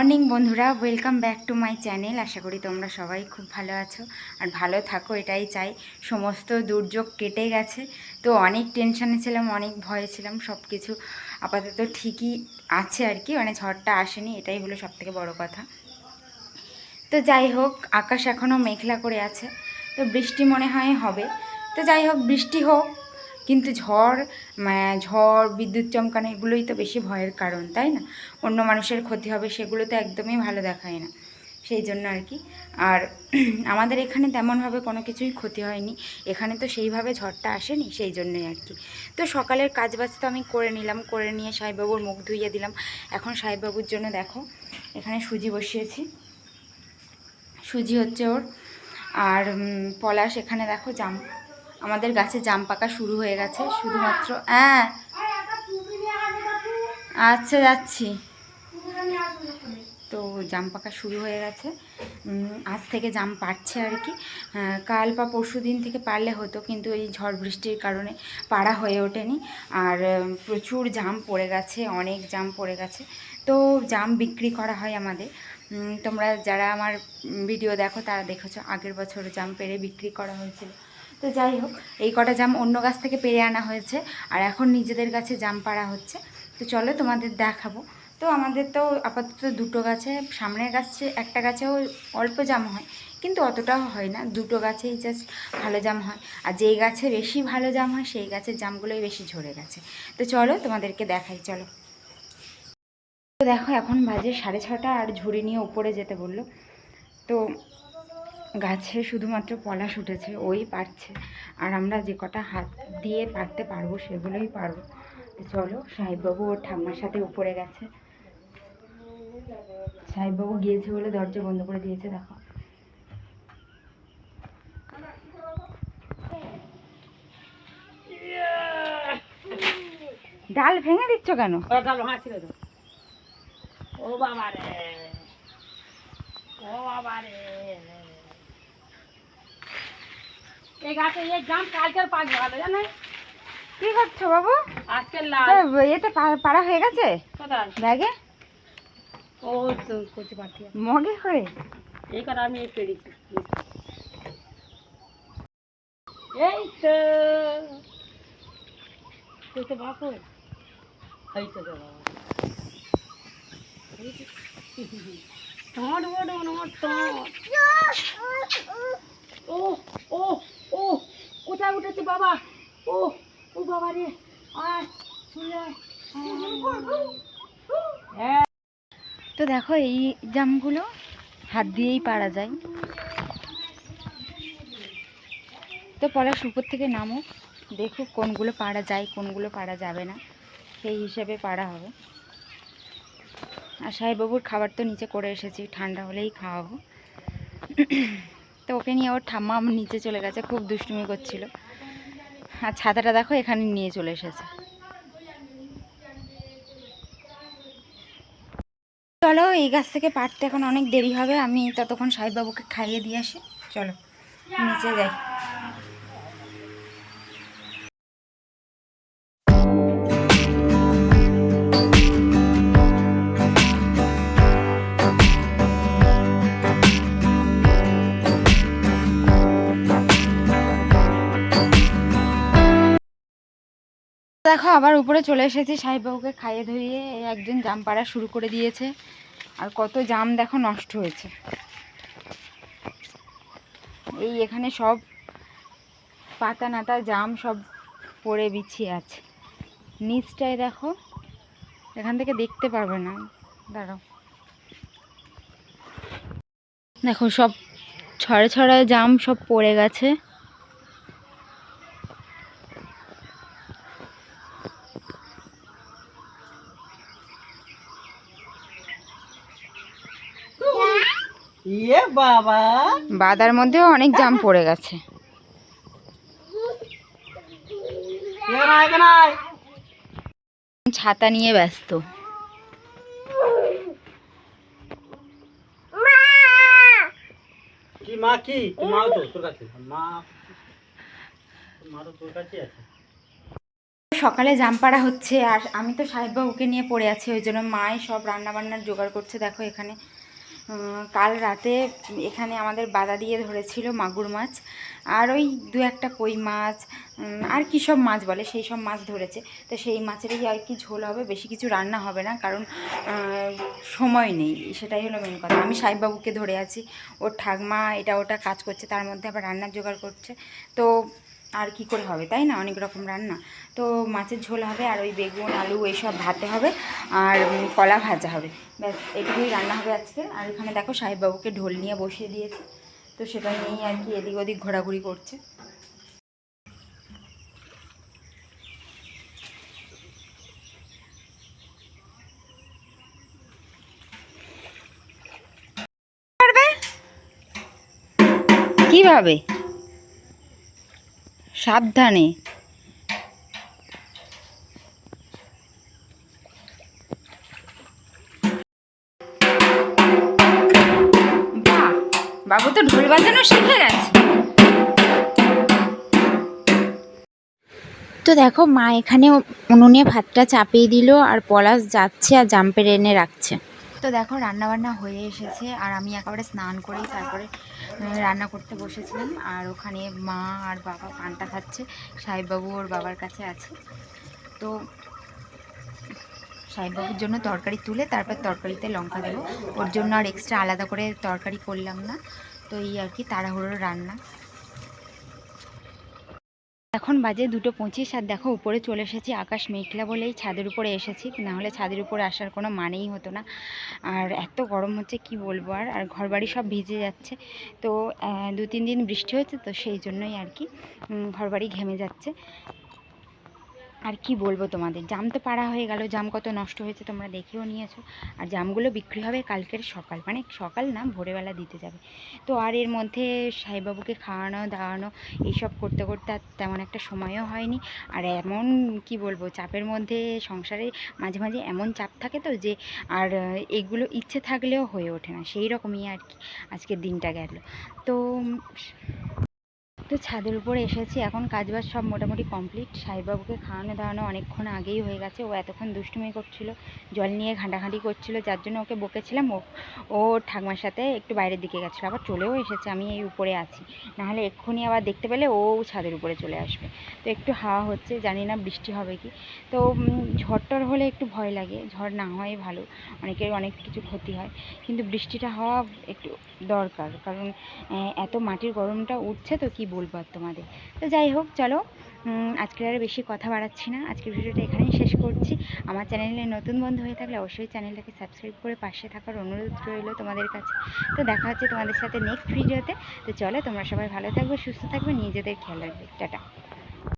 Morning বন্ধুরা, welcome back to my channel. আশা করি তোমরা সবাই খুব ভালো আছো আর ভালো থাকো, এটাই চাই। সমস্ত দুর্যোগ কেটে গেছে, তো অনেক টেনশানে ছিলাম, অনেক ভয়ে ছিলাম সব কিছু আপাতত ঠিকই আছে আর কি মানে ঝড়টা আসেনি, এটাই হলো সবথেকে বড় কথা। তো যাই হোক, আকাশ এখনও মেঘলা করে আছে, তো বৃষ্টি মনে হয় হবে। তো যাই হোক, বৃষ্টি হোক কিন্তু ঝড় ঝড়, বিদ্যুৎ চমকানো এগুলোই তো বেশি ভয়ের কারণ, তাই না? অন্য মানুষের ক্ষতি হবে সেগুলো তো একদমই ভালো দেখায় না, সেই জন্য আর কি। আর আমাদের এখানে তেমনভাবে কোনো কিছুই ক্ষতি হয়নি, এখানে তো সেইভাবে ঝড়টা আসেনি, সেই জন্যই আর কি। তো সকালের কাজ বাজ তো আমি করে নিলাম, করে নিয়ে সাহেববাবুর মুখ ধুইয়ে দিলাম। এখন সাহেববাবুর জন্য দেখো, এখানে সুজি বসিয়েছি। সুজি হচ্ছে ওর, আর পলাশ, এখানে দেখো জাম আমাদের গাছে জাম পাকা শুরু হয়ে গেছে, শুধুমাত্র হ্যাঁ। আচ্ছা যাচ্ছি। তো জাম পাকা শুরু হয়ে গেছে। আজ থেকে জাম পাড়ছে আর কি। কাল বা পরশু দিন থেকে পারলে হতো, কিন্তু এই ঝড় বৃষ্টির কারণে পাড়া হয়ে ওঠেনি। আর প্রচুর জাম পড়ে গেছে, অনেক জাম পড়ে গেছে। তো জাম বিক্রি করা হয় আমাদের। তোমরা যারা আমার ভিডিও দেখো, তারা দেখেছ আগের বছর জাম পেরে বিক্রি করা হয়েছিল। তো যাই হোক, এই কটা জাম অন্য গাছ থেকে পেরে আনা হয়েছে আর এখন নিজেদের গাছে জাম পাড়া হচ্ছে। তো চলো তোমাদের দেখাবো। তো আমাদের তো আপাতত দুটো গাছে, সামনের গাছে, একটা গাছেও অল্প জাম হয়, কিন্তু অতটাও হয় না। দুটো গাছেই জাস্ট ভালো জাম হয়। আর যেই গাছে বেশি ভালো জাম হয়, সেই গাছের জামগুলোই বেশি ঝরে গেছে। তো চলো তোমাদেরকে দেখাই, চলো। তো দেখো, এখন বাজে সাড়ে ছটা আর ঝুড়ি নিয়ে উপরে যেতে বলল। তো গাছে শুধুমাত্র পলাশ উঠেছে, ওই পারছে। আর আমরা যে কটা হাত দিয়ে পারতে পারব, সেগুলোই পারব। চলো, সাহেববাবু ওর ঠাম্মার সাথে উপরে গেছে। সাহেববাবু গিয়েছে বলে দরজা বন্ধ করে দিয়েছে, দেখো। ডাল ভেঙে দিচ্ছ কেন? ও বাবা রে ও বাবা রে এই গাছে এই জাম কালচার পাক ভালো জানো কি করছ বাবু? আজকে লাল। তো এটা পা- পাড়া হয়ে গেছে? কোথায়? ব্যাগে? ও তো করতে পারছি মগে করে? এই কথা আমি পেরেছি এই তো। তুই তো বাপু এই তো বড় ও ও। কোথায় উঠেছে বাবা? ও ও বাবা রে। শুনে হ্যাঁ। তো দেখো, এই জামগুলো হাত দিয়েই পারা যায়। তো পলাশ উপর থেকে নামো। দেখো কোনগুলো পারা যায়, কোনগুলো পারা যাবে না। সেই হিসেবে পারা হবে। আর সাহেববাবুর খাবার তো নিচে করে এসেছি, ঠান্ডা হলেই খাওয়াবো। তো ওকে নিয়ে ওর ঠাম্মা আমার নিচে চলে গেছে, খুব দুষ্টুমি করছিল। আর ছাতাটা দেখো, এখানে নিয়ে চলে এসেছে। চলো, এই গাছ থেকে পারতে এখন অনেক দেরি হবে, আমি ততক্ষণ সাহেববাবুকে খাইয়ে দিয়ে আসি। চলো, নিচে যাই। দেখো, আবার উপরে চলে এসেছি। সাহেববাবুকে খাইয়ে ধরিয়ে একজন জাম পাড়া শুরু করে দিয়েছে। আর কত জাম দেখো, নষ্ট হয়েছে। এই এখানে সব পাতা নাতা জাম সব পড়ে বিছিয়ে আছে। নিচটায় দেখো, এখান থেকে দেখতে পারবে না। দাঁড়াও। দেখো, সব ছড়ে ছড়ায় জাম সব পড়ে গেছে। ইয়ে বাবা। বাদার মধ্যেও অনেক জাম পড়ে গেছে। ছাতা নিয়ে ব্যস্ত। কি মা কি? কি মাও তো তোর কাছে? মা মা তো তোর কাছে আছে। সকালে জাম পাড়া হচ্ছে আর আমি তো সাহেববাবুকে নিয়ে পড়ে আছি ওই জন্য মাই সব রান্না বান্নার জোগাড় করছে। দেখো এখানে কাল রাতে এখানে আমাদের বাদা দিয়ে ধরেছিল মাগুর মাছ। আর ওই দু একটা কই মাছ আর কী সব মাছ বলে, সেই সব মাছ ধরেছে। তো সেই মাছেরই আর কি ঝোল হবে, বেশি কিছু রান্না হবে না, কারণ সময় নেই। সেটাই হলো মেন কথা। আমি সাহেববাবুকে ধরে আছি। ওর ঠাকমা এটা ওটা কাজ করছে, তার মধ্যে আবার রান্নার জোগাড় করছে। তো আর কি করে হবে, তাই না? অনেক রকম রান্না। তো মাছের ঝোল হবে আর ওই বেগুন, আলু এইসব ভাতে হবে আর কলা ভাজা হবে। ব্যাস, এটুকুই রান্না হবে আজকে। আর এখানে দেখো সাহেববাবুকে ঢোল নিয়ে বসিয়ে দিয়েছে। তো সেটা নিয়েই আর কি এদিক ওদিক ঘোরাঘুরি করছে? কীভাবে? সাবধানে। বাবু তো ঢোল বাজানো শিখে গেছে। তো দেখো, মা এখানে উনুনে ভাতটা চাপিয়ে দিল আর পলাশ যাচ্ছে আর জাম্পের এনে রাখছে। তো দেখো রান্না বান্না হয়ে এসেছে আর আমি একেবারে স্নান করেই তারপরে রান্না করতে বসেছিলাম। আর ওখানে মা আর বাবা পানটা খাচ্ছে, সাহেববাবু ওর বাবার কাছে আছে। তো সাহেববাবুর জন্য তরকারি তুলে তারপর তরকারিতে লঙ্কা দেবো। ওর জন্য আর এক্সট্রা আলাদা করে তরকারি করলাম না। তো এই আর কি, তাড়াহুড়োর রান্না। এখন বাজে দুটো পঁচিশ আর দেখো উপরে চলে এসেছি আকাশ মেঘলা বলেই ছাদের উপরে এসেছি না হলে ছাদের উপরে আসার কোনো মানেই হতো না। আর এত গরম হচ্ছে, কি বলব আর আর ঘরবাড়ি সব ভিজে যাচ্ছে। তো দু তিন দিন বৃষ্টি হয়েছে, তো সেই জন্যই আর কি ঘরবাড়ি ঘেমে যাচ্ছে। আর কি বলব তোমাদের? জাম তো পাড়া হয়ে গেল, জাম কত নষ্ট হয়েছে তোমরা দেখেও নিয়েছো। আর জামগুলো বিক্রি হবে কালকের সকাল মানে সকাল না, ভোরবেলা দিতে যাবে। তো আর এর মধ্যে সাহেববাবুকে খাওয়ানো, দাওয়ানো, এইসব করতে করতে আর তেমন একটা সময়ও হয়নি। আর এমন কি বলব, চাপের মধ্যে সংসারে মাঝে মাঝে এমন চাপ থাকে তো যে, আর এগুলো ইচ্ছে থাকলেও হয়ে ওঠে না। সেই রকমই আর কি আজকের দিনটা গেল। তো তো ছাদের উপরে এসেছি। এখন কাজবাজ সব মোটামুটি কমপ্লিট। সাহেববাবুকে খাওয়ানো দাওয়ানো অনেকক্ষণ আগেই হয়ে গেছে। ও এতক্ষণ দুষ্টুমি করছিল জল নিয়ে ঘাঁটাঘাঁটি করছিল যার জন্য ওকে বকেছিলাম। ও ও ঠাকমার সাথে একটু বাইরের দিকে গেছিল। আবার চলেও এসেছে আমি এই উপরে আছি। নাহলে এক্ষুনি আবার দেখতে পেলে ও ছাদের উপরে চলে আসবে। তো একটু হাওয়া হচ্ছে জানি না বৃষ্টি হবে কি। তো উম, ঝড় টর হলে একটু ভয় লাগে। ঝড় না হয় ভালো। অনেকের অনেক কিছু ক্ষতি হয়। কিন্তু বৃষ্টিটা হওয়া একটু দরকার। কারণ এত মাটির গরমটা উঠছে তো কি বলব আর তোমাদের। তো যাই হোক, চলো আজকের আর বেশি কথা বাড়াচ্ছি না। আজকের ভিডিওটা এখানেই শেষ করছি। আমার চ্যানেলে নতুন বন্ধু হয়ে থাকলে অবশ্যই চ্যানেলটাকে সাবস্ক্রাইব করে পাশে থাকার অনুরোধ রইল তোমাদের কাছে। তো দেখা হচ্ছে তোমাদের সাথে নেক্সট ভিডিওতে তো চলো, তোমরা সবাই ভালো থাকবে, সুস্থ থাকবে, নিজেদের খেয়াল রাখবে। টাটা।